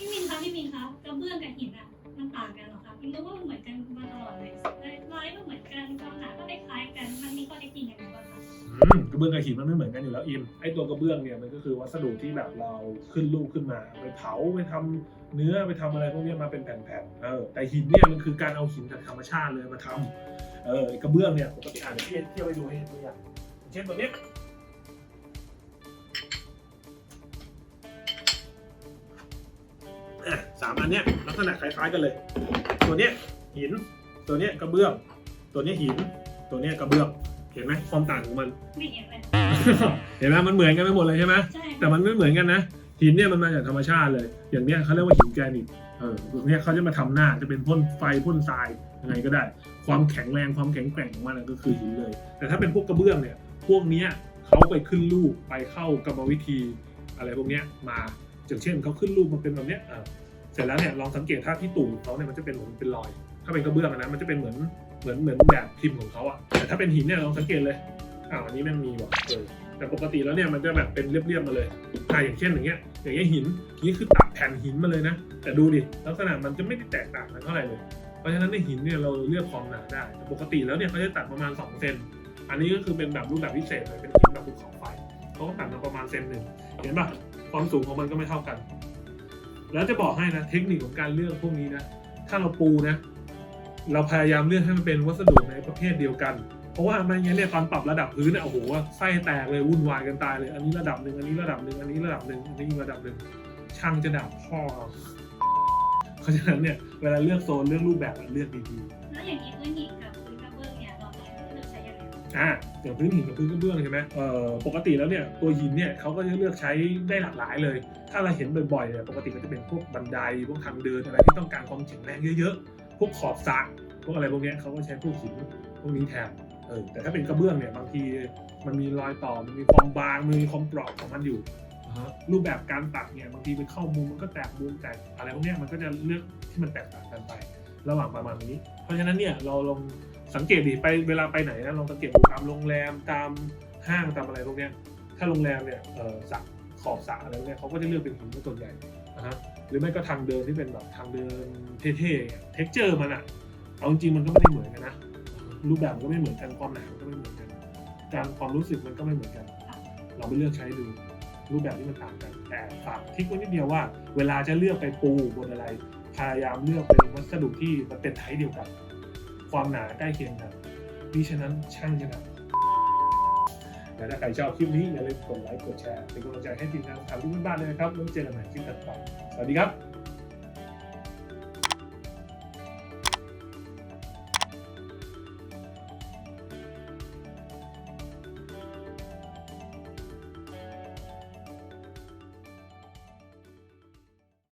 พี่มินคะพี่มินคะกระเบื้องกับหินอะมันต่างกันเหรอคะพี่รู้ว่ามันเหมือนกันมาตลอดเลยลายก็เหมือนกันความหนาก็คล้ายกัน มันมีข้อเท็จจริงอย่างไรบ้างคะอืมกระเบื้องกับหินมันไม่เหมือนกันอยู่แล้วอิมไอตัวกระเบื้องเนี่ยมันก็คือวัสดุที่แบบเราขึ้นรูปขึ้นมา ไปเผาไปทำเนื้อไปทำอะไรพวกนี้มาเป็นแผ่นๆเออแต่หินเนี่ยมันคือการเอาหินจากธรรมชาติเลยมาทำเออกระเบื้องเนี่ยปกติอ่านเทียบเทียบไปดูให้เห็นตัวอย่างเช่นตัวเนี้ย อะสามอันเนี้ยลักษณะคล้ายๆกันเลย ตัวเนี้ยหิน ตัวเนี้ยกระเบื้อง ตัวเนี้ยหิน ตัวเนี้ยกระเบื้อง เห็นไหมความต่างของมัน ไม่เห็นเลย เห็นไหมมันเหมือนกันไปหมดเลยใช่ไหมใช่แต่มันไม่เหมือนกันนะ หินเนี่ยมันมาจากธรรมชาติเลย อย่างเนี้ยเขาเรียกว่าหินแกรนิต เออพวกเนี้ยเขาจะมาทำหน้าจะเป็นพ่นไฟพ่นทรายยังไงก็ได้ ความแข็งแรงความแข็งแกร่งของมันนะก็คือหินเลย แต่ถ้าเป็นพวกกระเบื้องเนี่ย พวกเนี้ยเขาไปขึ้นรูปไปเข้ากรรมวิธี อะไรพวกเนี้ยมาอย่างเช่นเขาขึ้นรูปมาเป็นแบบเนี้ยอ่าเส ร็จแล้วเนี่ยลองสังเกตถ้าที่ตุ่มเขาเนี่ยมันจะเป็นเหมือนเป็นรอย ถ้าเป็นกระเบื้องอะนะมันจะเป็นเหมือนเหมือนเหมือนแบบพิมพ์ของเขาอะแต่ถ้าเป็นหินเนี่ยลองสังเกตเลยอ้าวอันนี้แมันมีว่ะเออแต่ปกติแล้วเนี่ยมันจะแบบเป็นเรียบๆมาเลยอ่าอย่างเช่นอย่างเงี้ยอย่างเงี้ยหินนี่คือตัดแผ่นหินมาเลยนะ แต่ดูดิลักษณะมันจะไม่ได้แตกต่างกันเท่าไหร่เลยเพราะฉะนั้นในหินเนี่ยเราเลือกความหนาได้แต่ปกติแล้วเนี่ยเขาจะตัดประมาณ2เซนอันนี้ก็คือเป็นแบบรูปแบบพิเศษเลยเป็นหินแบบภูเขาไฟเขาก็ตัดมาประมาณเซนหนึ่งเห็นปะความสูงของมันก็ไม่เท่ากัน แล้วจะบอกให้นะเทคนิคของการเลือกพวกนี้นะ ถ้าเราปูนะ เราพยายามเลือกให้มันเป็นวัสดุในประเภทเดียวกัน เพราะว่าไม่งั้นเนี่ยตอนปรับระดับพื้นเนี่ยโอ้โหไส้แตกเลยวุ่นวายกันตายเลย อันนี้ระดับหนึ่งอันนี้ระดับหนึ่งอันนี้ระดับหนึ่งอันนี้อีกระดับหนึ่งช่างจะด่าพ่อเอเพราะฉะนั้นเนี่ยเวลาเลือกโซนเลือกรูปแบบเลือกดีแล้วอย่างนี้พื้น อ่าอย่างพื้นหินกับพื้นกระเบื้องใช่ไหมเอ่อปกติแล้วเนี่ยตัวหินเนี่ยเขาก็จะเลือกใช้ได้หลากหลายเลย ถ้าเราเห็นบ่อยๆเนี่ยปกติก็จะเป็นพวกบันไดพวกทางเดินอะไรที่ต้องการความแข็งแรงเยอะๆ พวกขอบสระพวกอะไรพวกเนี้ยเขาก็ใช้พวกหินพวกนี้แทนเออแต่ถ้าเป็นกระเบื้องเนี่ยบางทีมันมีรอยต่อมันมีความบางมันมีความเปราะของมันอยู่อ่าฮะรูปแบบการตัดเนี่ยบางทีเป็นเข้ามุมมันก็แตกมุมแตกอะไรพวกเนี้ยมันก็จะเลือกที่มันแตกต่างกันไป ระหว่างประมาณนี้ เพราะฉะนั้นเนี่ยเราลอง สังเกตดิไปเวลาไปไหนนะลองสังเกตดูตามโรงแรมตามห้างตามอะไรพวกเนี้ยถ้าโรงแรมเนี่ยเออสระขอบสระอะไรพวกเนี้ยเขาก็จะเลือกเป็นหินเป็นส่วนใหญ่นะฮะหรือไม่ก็ทางเดินที่เป็นแบบทางเดินเท่ๆเท็กเจอร์มันอะเอาจริงมันก็ไม่ได้เหมือนกันนะรูปแบบมันก็ไม่เหมือนกันความหนาก็ไม่เหมือนกันการความรู้สึกมันก็ไม่เหมือนกัน เราไปเลือกใช้ดูรูปแบบที่มันต่างกัน แต่ฝากทิกไว้นิดเดียวว่า เวลาจะเลือกไปปูบนอะไร พยายามเลือกเป็นวัสดุที่มันเป็นไทป์เดียวกัน ความหนาใกล้เคียงกันดิฉะนั้นช่างจะหนักแต่ถ้าใครชอบคลิปนี้อย่าลืมกดไลค์กดแชร์เป็นกำลังใจให้ทีมงานข่าวที่บ้านเลยนะครับแล้วเจอกันใหม่คลิปต่อไปสวัสดีครับ